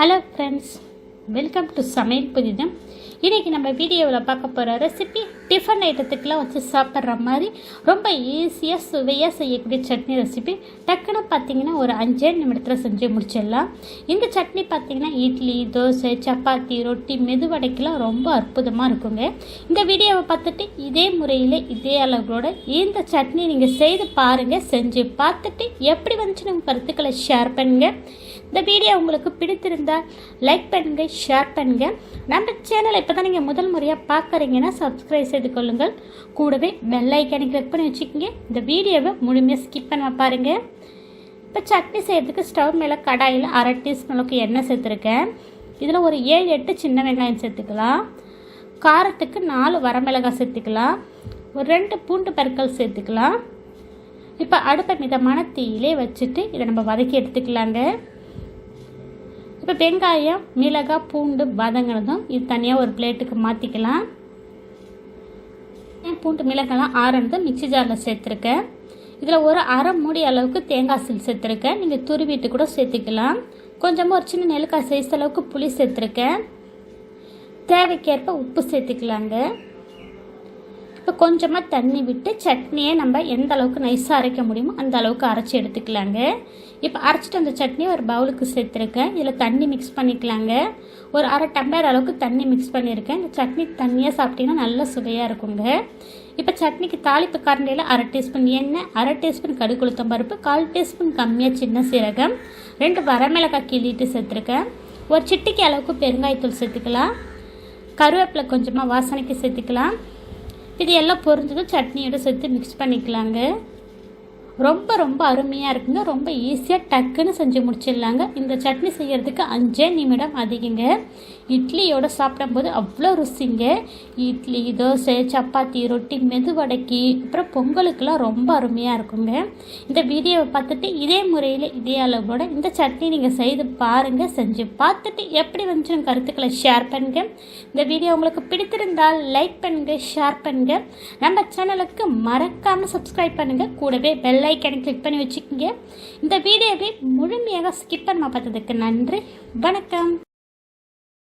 Hello friends welcome to சமையல் புதிதம் இன்றைக்கி நம்ம வீடியோவில் பார்க்க போகிற ரெசிபி டிஃபன் ஐட்டத்துக்கெலாம் வச்சு சாப்பிட்ற மாதிரி ரொம்ப ஈஸியாக சுவையாக செய்யக்கூடிய சட்னி ரெசிபி டக்குன்னு பார்த்திங்கன்னா ஒரு அஞ்சே நிமிடத்தில் செஞ்சு முடிச்சிடலாம். இந்த சட்னி பார்த்திங்கன்னா இட்லி தோசை சப்பாத்தி ரொட்டி மெதுவடைக்கெலாம் ரொம்ப அற்புதமாக இருக்குங்க. இந்த வீடியோவை பார்த்துட்டு இதே முறையில் இதே அளவுகளோட இந்த சட்னி நீங்கள் செய்து பாருங்கள் செஞ்சு பார்த்துட்டு எப்படி வந்துச்சு நம்ம கருத்துக்களை ஷேர் பண்ணுங்கள் இந்த வீடியோ உங்களுக்கு பிடித்திருந்தால் லைக் பண்ணுங்கள் ஷேர் பண்ணுங்கள் நம்ம சேனலை இப்போ தான் நீங்கள் முதல் முறையாக பார்க்குறீங்கன்னா சப்ஸ்கிரைப் செய்து கொள்ளுங்கள். கூடவே பெல் ஐக்கானை கிளிக் பண்ணி வச்சுக்கோங்க. இந்த வீடியோவை முழுமையாக ஸ்கிப் பண்ண பாருங்கள் இப்போ சட்னி செய்கிறதுக்கு ஸ்டவ் மேலே கடாயில் அரை டீஸ்பூன் அளவுக்கு எண்ணெய் சேர்த்துருக்கேன். இதில் ஒரு ஏழு எட்டு சின்ன வெங்காயம் சேர்த்துக்கலாம். காரத்துக்கு நாலு வரமிளகாய் சேர்த்துக்கலாம். ஒரு ரெண்டு பூண்டு பற்கள் சேர்த்துக்கலாம். இப்போ அடுப்பை மிதமான தீயிலே வச்சுட்டு இதை நம்ம வதக்கி எடுத்துக்கலாங்க. இப்போ வெங்காயம் மிளகாய் பூண்டு வதங்கினதும் இது தனியாக ஒரு பிளேட்டுக்கு மாற்றிக்கலாம் பூண்டு மிளகாய்லாம் ஆறுனதும் மிக்சி ஜாரில் சேர்த்துருக்கேன். இதில் ஒரு அரை மூடி அளவுக்கு தேங்காய் சீல் சேர்த்துருக்கேன். நீங்கள் துருவிட்டு கூட சேர்த்துக்கலாம். கொஞ்சமாக ஒரு சின்ன நெல்லுக்காய் சைஸ் அளவுக்கு புளி சேர்த்துருக்கேன். தேவைக்கேற்ப உப்பு சேர்த்துக்கலாங்க. இப்போ கொஞ்சமாக தண்ணி விட்டு சட்னியை நம்ம எந்த அளவுக்கு நைஸாக அரைக்க முடியுமோ அந்த அளவுக்கு அரைச்சி எடுத்துக்கலாங்க. இப்போ அரைச்சிட்டு அந்த சட்னியை ஒரு பவுலுக்கு சேர்த்துருக்கேன். இதில் தண்ணி மிக்ஸ் பண்ணிக்கலாங்க. ஒரு அரை டம்ளர் அளவுக்கு தண்ணி மிக்ஸ் பண்ணியிருக்கேன். இந்த சட்னி தண்ணியாக சாப்பிட்டீங்கன்னா நல்ல சுவையாக இருக்குங்க. இப்போ சட்னிக்கு தாளிப்பு கரண்டியில் அரை டீஸ்பூன் எண்ணெய் அரை டீஸ்பூன் கடுகுளுத்தம் பருப்பு கால் டீஸ்பூன் கம்மியாக சின்ன சீரகம் ரெண்டு வரமிளகாய் கிள்ளிட்டு சேர்த்துருக்கேன். ஒரு சிட்டிக்கு அளவுக்கு பெருங்காயத்தூள் சேர்த்துக்கலாம். கருவேப்பிலை கொஞ்சமாக வாசனைக்கு சேர்த்துக்கலாம். இது எல்லாம் பொரிஞ்சதும் சட்னியோட சேர்த்து மிக்ஸ் பண்ணிக்கலாங்க. ரொம்ப ரொம்ப அருமையாக இருக்குங்க. ரொம்ப ஈஸியாக டக்குன்னு செஞ்சு முடிச்சிடலாங்க. இந்த சட்னி செய்கிறதுக்கு அஞ்சே நிமிடம் அதிகங்க. இட்லியோடு சாப்பிடும்போது அவ்வளோ ருசிங்க. இட்லி தோசை சப்பாத்தி ரொட்டி மெதுவடைக்கி அப்புறம் பொங்கலுக்கெலாம் ரொம்ப அருமையாக இருக்குங்க. இந்த வீடியோவை பார்த்துட்டு இதே முறையில் இதே அளவோட இந்த சட்னி நீங்கள் செய்து பாருங்கள் செஞ்சு பார்த்துட்டு எப்படி வந்துச்சு கருத்துக்களை ஷேர் பண்ணுங்கள் இந்த வீடியோ உங்களுக்கு பிடித்திருந்தால் லைக் பண்ணுங்கள் ஷேர் பண்ணுங்கள் நம்ம சேனலுக்கு மறக்காமல் சப்ஸ்கிரைப் பண்ணுங்கள் கூடவே பெல் ஐக்கனை கிளிக் பண்ணி வச்சுக்கோங்க. இந்த வீடியோவை முழுமையாக ஸ்கிப் பண்ண பார்த்ததுக்கு நன்றி. வணக்கம்.